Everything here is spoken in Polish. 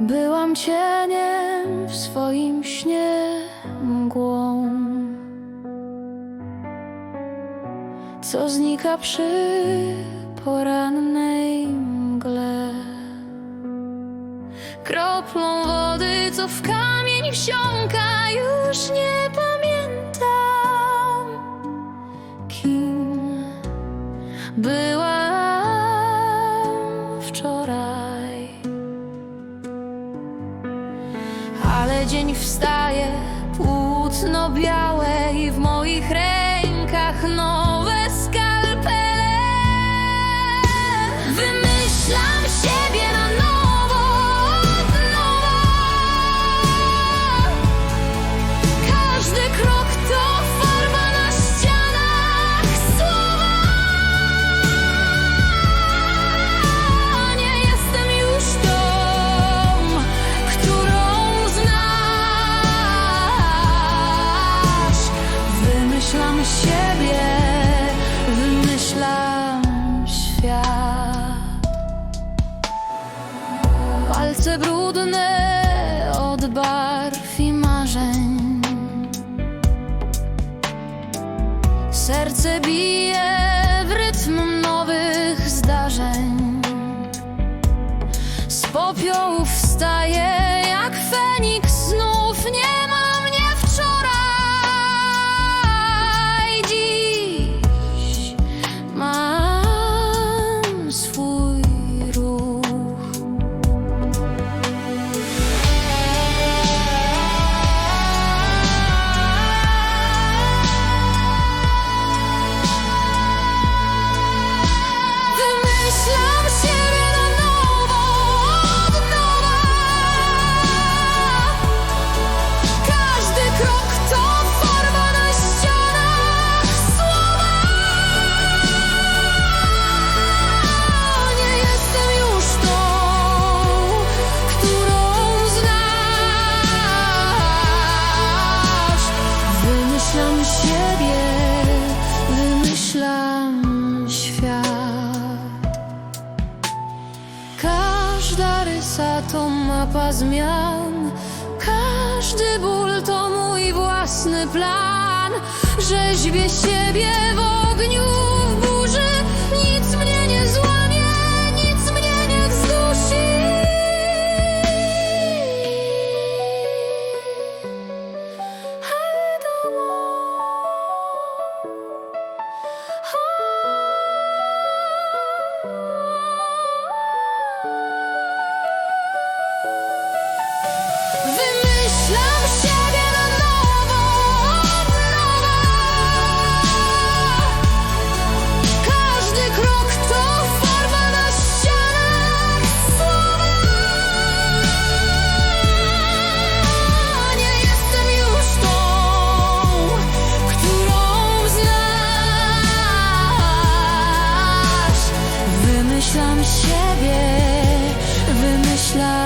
Byłam cieniem w swoim śnie mgłą, co znika przy porannej mgle. Kroplą wody, co w kamień wsiąka, już nie Dzień wstaje, płótno białe i w moich rękach nowe skalpele. Wymyślam siebie, wymyślam świat. Palce brudne od barw i marzeń. Serce bije w rytm nowych zdarzeń. Z popiołów wstaje Rysa to mapa zmian, każdy ból to mój własny plan. Rzeźbię siebie w ogniu, siebie, wymyślam